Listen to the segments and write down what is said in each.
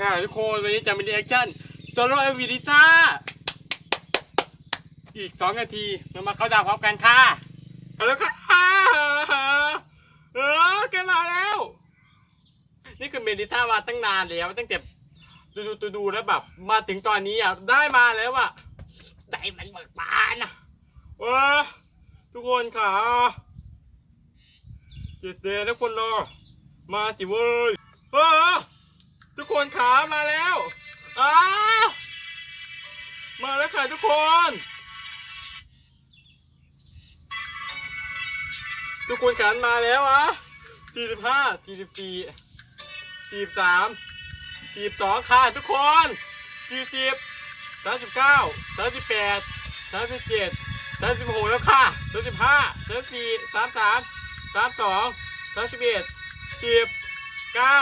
ค่ะทุกคนวันนี้จะมีรีแอคชั่นโซโล่เอวิลิต้าอีกสองนาทีเรามาเข้าดาวพร้อมกันค่ะแล้วค่ะเออแกมาแล้ว นี่คือเมลิต้ามาตั้งนานแล้วตั้งแต่ดูดูดูแล้วแบบมาถึงตอนนี้อะได้มาแล้วอะใจมันเบิกบานอะเออทุกคนค่ะเจเจแล้วคนรอมาสิเว้ยเออ ทุกคนขามาแล้วอ้ามาแล้วค่ะทุกคน ทุกคนขันมาแล้วอะสี่สิบห้าสี่สิบสี่สี่สิบสามสี่สิบสองค่ะทุกคนสี่สิบสามสิบเก้าสามสิบแปดสามสิบเจ็ดสามสิบหกแล้วค่ะสามสิบห้าสามสี่สามสามสามสองสามสิบเอ็ดสิบเก้า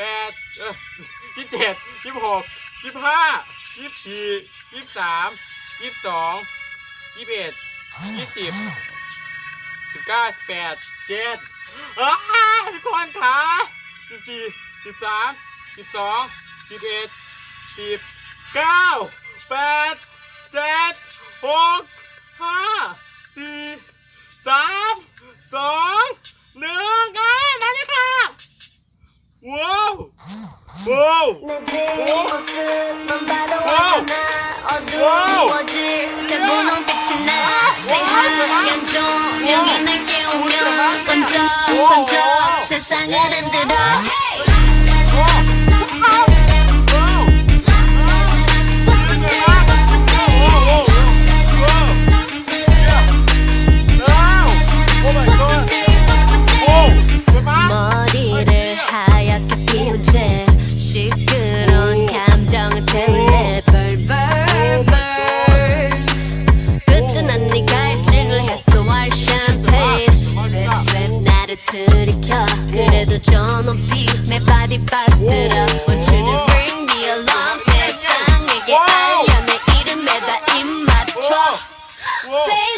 แปดเออยี่สิบเจ็ดยี่สิบหกยี่สิบห้ายี่สิบสี่ยี่สิบสามยี่สิบสองยี่สิบเอ็ดยี่สิบสิบเก้าสิบแปดเจ็ดอ้าทุกคนขาสิบสี่สิบสามสิบสองสิบเอ็ดสิบเก้าแปดเจ็ดหกห้าสี่สามสองหนึ่งอะมาเลยค่ะ 와우! 와우! 내 어? 오! 모습만 봐도 와우! 화나 와우! 어두워질 때 야! 분홍빛이 나 새하얀 조명이 날 깨우면 번쩍 번쩍 세상을 흔들어 Flow.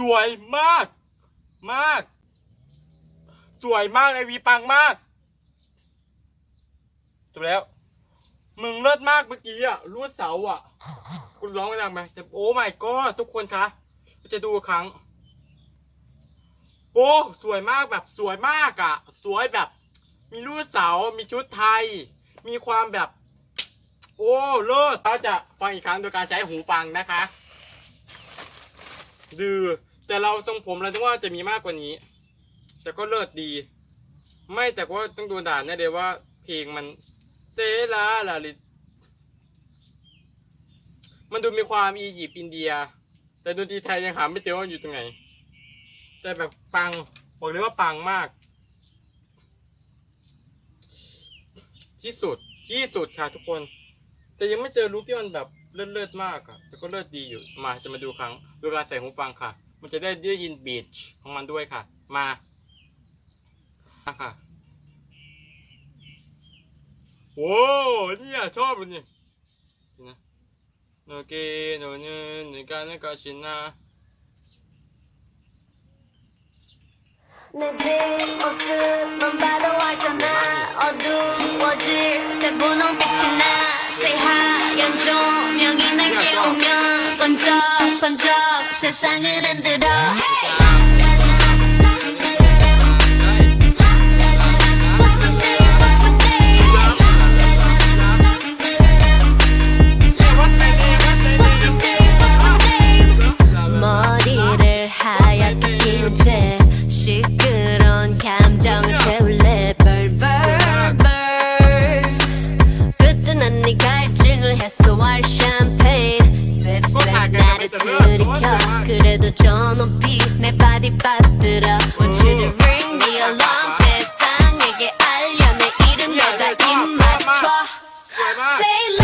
สวยมาก มาก สวยมากไอวีปังมากจบแล้ว มึงเลิศมากเมื่อกี้อะรูดเสาอะคุณร้องดังไหมแต่โอ้ my god ทุกคนคะจะดูอีกครั้ง โอ้สวยมากแบบสวยมากอะ สวยแบบ มีรูดเสา มีชุดไทย มีความแบบ โอ้เลิศเราจะฟังอีกครั้งโดยการใช้หูฟังนะคะ ดือ แต่เราทรงผมเราคิดว่าจะมีมากกว่านี้ แต่ก็เลิศดี ไม่แต่ว่าต้องดนด่าแน่เลยว่า เพลงมันเซลาลาลิมันดูมีความอียิปต์อินเดีย แต่ดนตรีไทยยังหาไม่เจอว่าอยู่ตรงไหน แต่แบบปังบอกเลยว่าปังมาก ที่สุดที่สุดค่ะทุกคน แต่ยังไม่เจอลุคที่มันแบบเลิศเลิศๆมากอะแต่ก็เลิศดีอยู่มาจะมาดูครั้งเวลาใส่หูฟังค่ะ มันจะได้ได้ยินบีชของมันด้วยค่ะ มาค่ะโอ้เนี่ชอบเลยนี่ะโนเกโนเนนการนกาชินาในเพลงโอซึมันแปลว่าจะนะอดูว่จีแต่บุญน้องปิดชินะ 새하얀 조명이 날 깨우면 번쩍 번쩍 세상을 흔들어. What's 그래도 저 높이 내 바디 빠뜨려. Want you to ring the alarm. 세상에게 알려 내 이름. 내가 입 맞춰. Say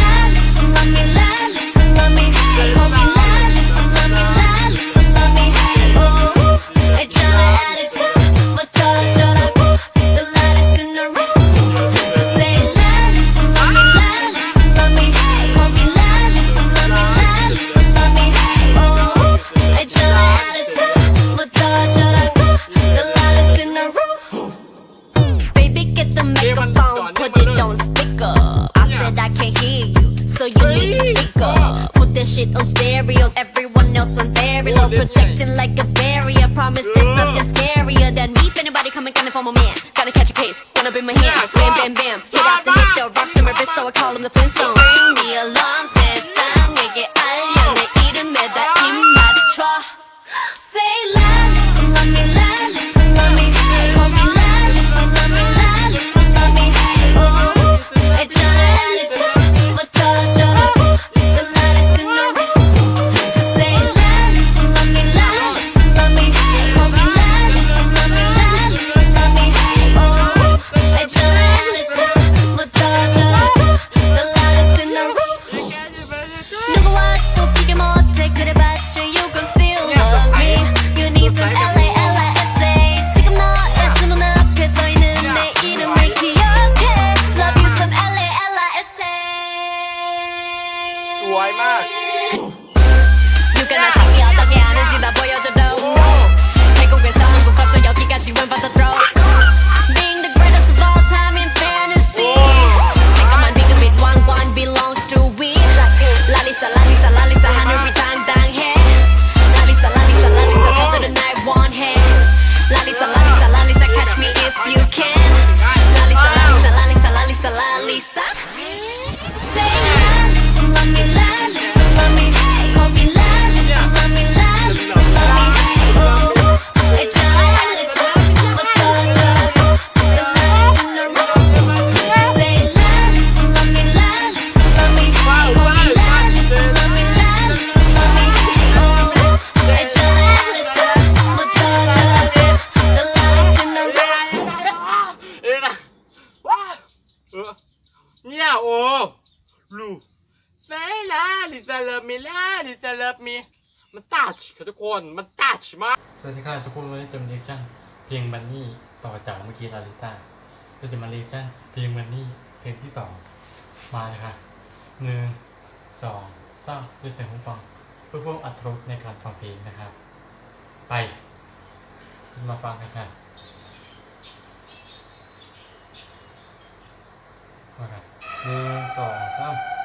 Flintstones. คนมันตัชมาก สวัสดีค่ะทุกคนวันนี้จะมาเรียกชั่นเพลงบันนี่ต่อจากเมื่อกี้ลาลิซ่าก็จะมาเรียกชั่นเพลงบันนี่เพลงที่สองมาเลยค่ะหนึ่งสองสามด้วยเสียงหูฟังเพื่อเพิ่มอรรถรสในการฟังเพลงนะครับ ไป มาฟังกันค่ะมาครับหนึ่งสองสาม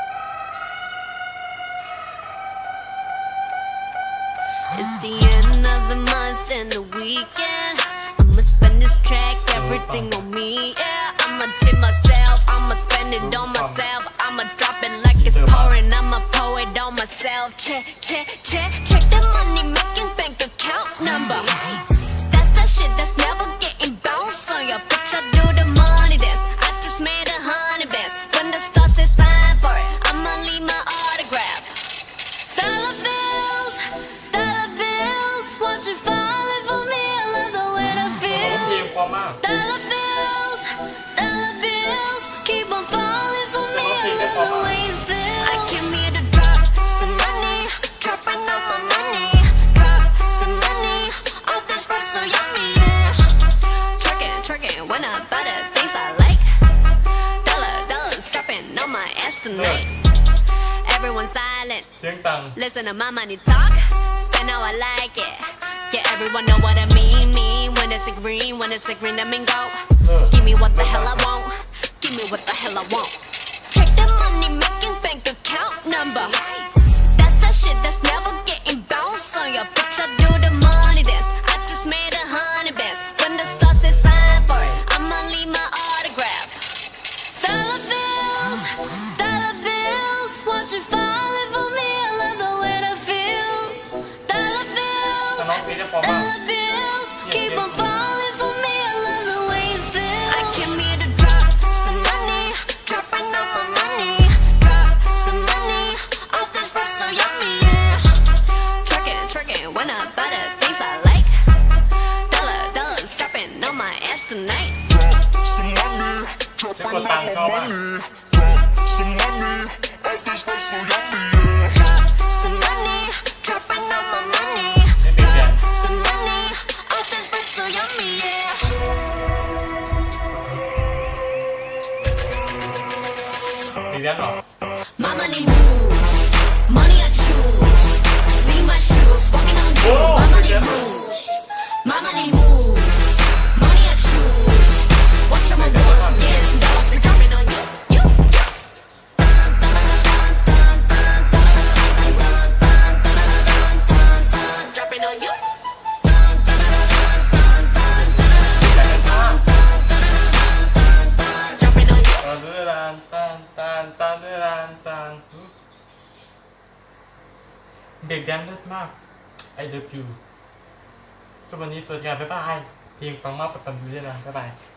It's the end of the month and the weekend. I'ma spend this track, everything on me. Yeah, I'ma tip myself, I'ma spend it on myself. I'ma drop it like it's pouring, I'ma pour it on myself. Check, check, check, check the money making bank account number. That's that shit that's never getting bounced on your bitch. I do เสียงตัง Listen to my money talk, spend how I like it. Yeah, everyone know what I mean. Mean when it's a green, when it's a green, I mean go. Give me what the hell I want. Give me what the hell I want. Check the money making bank account number. That's that shit that's never yan o. Mama need money I choose, Clean my shoes, walking on I love you สวัสดีสวัสดีครับบ๊ายบาย เพียงปังมากปังปังดูด้วยนะบ๊ายบาย